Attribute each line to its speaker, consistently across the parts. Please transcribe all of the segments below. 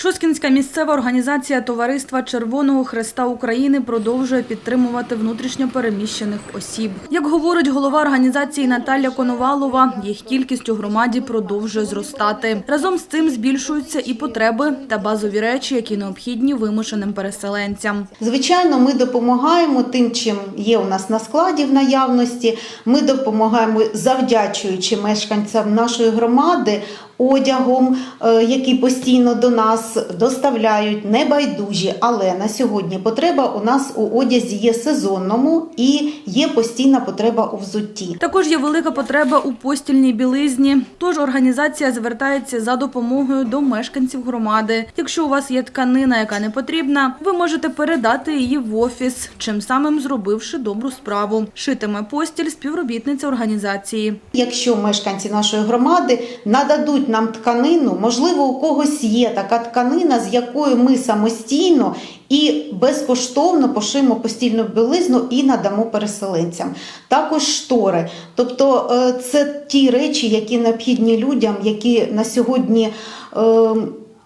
Speaker 1: Шоскінська місцева організація Товариства Червоного Хреста України продовжує підтримувати внутрішньо переміщених осіб. Як говорить голова організації Наталя Коновалова, їх кількість у громаді продовжує зростати. Разом з цим збільшуються і потреби та базові речі, які необхідні вимушеним переселенцям.
Speaker 2: Звичайно, ми допомагаємо тим, чим є у нас на складі в наявності. Ми допомагаємо, завдячуючи мешканцям нашої громади, одягом, е, який постійно до нас доставляють, небайдужі. Але на сьогодні потреба у нас у одязі є сезонному і є постійна потреба у взутті.
Speaker 1: Також є велика потреба у постільній білизні. Тож організація звертається за допомогою до мешканців громади. Якщо у вас є тканина, яка не потрібна, ви можете передати її в офіс, чим самим зробивши добру справу. Шитиме постіль співробітниця організації.
Speaker 2: Якщо мешканці нашої громади нададуть нам тканину, можливо, у когось є така тканина, з якою ми самостійно і безкоштовно пошимо постільну білизну і надамо переселенцям. Також штори. Тобто е, це ті речі, які необхідні людям, які на сьогодні.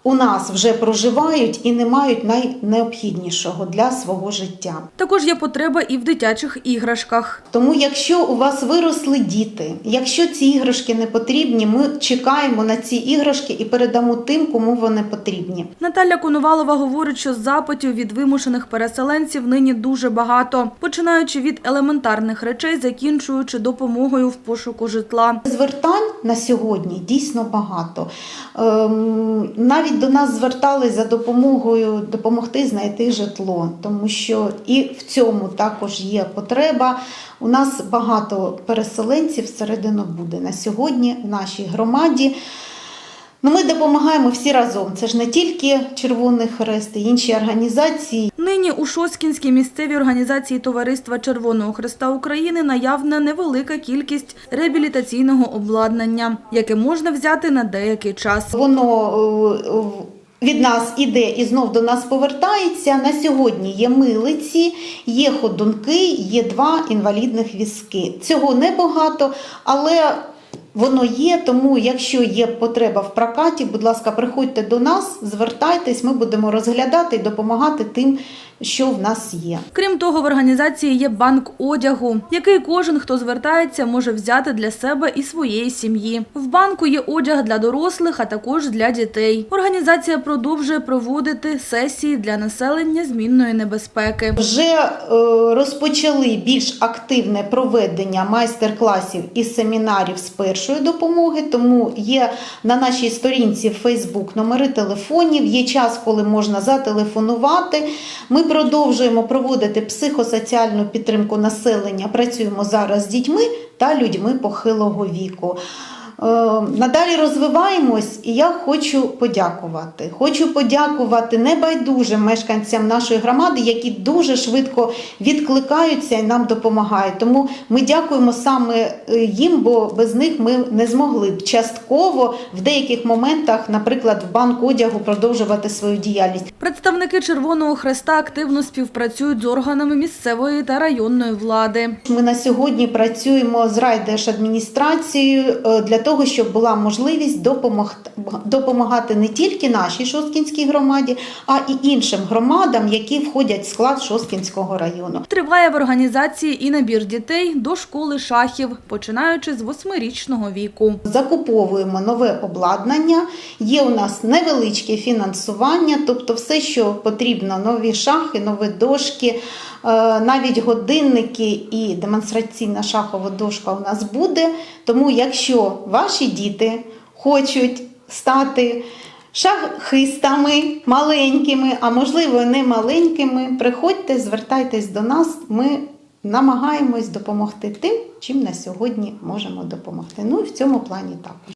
Speaker 2: У нас вже проживають і не мають найнеобхіднішого для свого життя.
Speaker 1: Також є потреба і в дитячих іграшках.
Speaker 2: Тому, якщо у вас виросли діти, якщо ці іграшки не потрібні, ми чекаємо на ці іграшки і передамо тим, кому вони потрібні.
Speaker 1: Наталя Коновалова говорить, що запитів від вимушених переселенців нині дуже багато, починаючи від елементарних речей, закінчуючи допомогою в пошуку житла.
Speaker 2: Звертань на сьогодні дійсно багато. Ем, навіть до нас звертались за допомогою допомогти знайти житло, тому що і в цьому також є потреба. У нас багато переселенців всередину буде на сьогодні в нашій громаді. Ну, ми допомагаємо всі разом. Це ж не тільки Червоний Хрест, і інші організації.
Speaker 1: Нині у Шоскінській місцевій організації Товариства Червоного Хреста України наявна невелика кількість реабілітаційного обладнання, яке можна взяти на деякий час.
Speaker 2: Воно е, від нас іде і знов до нас повертається. На сьогодні є милиці, є ходунки, є два інвалідних візки. Цього небагато, але воно є. Тому, якщо є потреба в прокаті, будь ласка, приходьте до нас, звертайтесь, ми будемо розглядати і допомагати тим, що в нас є.
Speaker 1: Крім того, в організації є банк одягу, який кожен, хто звертається, може взяти для себе і своєї сім'ї. В банку є одяг для дорослих, а також для дітей. Організація продовжує проводити сесії для населення змінної небезпеки.
Speaker 2: Вже е, розпочали більш активне проведення майстер-класів і семінарів з першої допомоги. Тому є на нашій сторінці Facebook номери телефонів. Є час, коли можна зателефонувати. Ми продовжуємо проводити психосоціальну підтримку населення. Працюємо зараз з дітьми та людьми похилого віку. Е, Надалі розвиваємось, і я хочу подякувати. Хочу подякувати небайдужим мешканцям нашої громади, які дуже швидко відкликаються і нам допомагають. Тому ми дякуємо саме е, їм, бо без них ми не змогли б частково в деяких моментах, наприклад, в банк одягу продовжувати свою діяльність.
Speaker 1: Представники Червоного Хреста активно співпрацюють з органами місцевої та районної влади.
Speaker 2: Ми на сьогодні працюємо з райдержадміністрацією е, для того, щоб була можливість допомогти, допомагати не тільки нашій Шосткінській громаді, а і іншим громадам, які входять в склад Шосткінського району.
Speaker 1: Триває в організації і набір дітей до школи шахів, починаючи з восьмирічного віку.
Speaker 2: Закуповуємо нове обладнання. Є у нас невеличке фінансування, тобто все, що потрібно, нові шахи, нові дошки, навіть годинники і демонстраційна шахова дошка у нас буде. Тому, якщо ваші діти хочуть стати шахистами маленькими, а можливо не маленькими, приходьте, звертайтесь до нас. Ми намагаємось допомогти тим, чим на сьогодні можемо допомогти. Ну і в цьому плані також.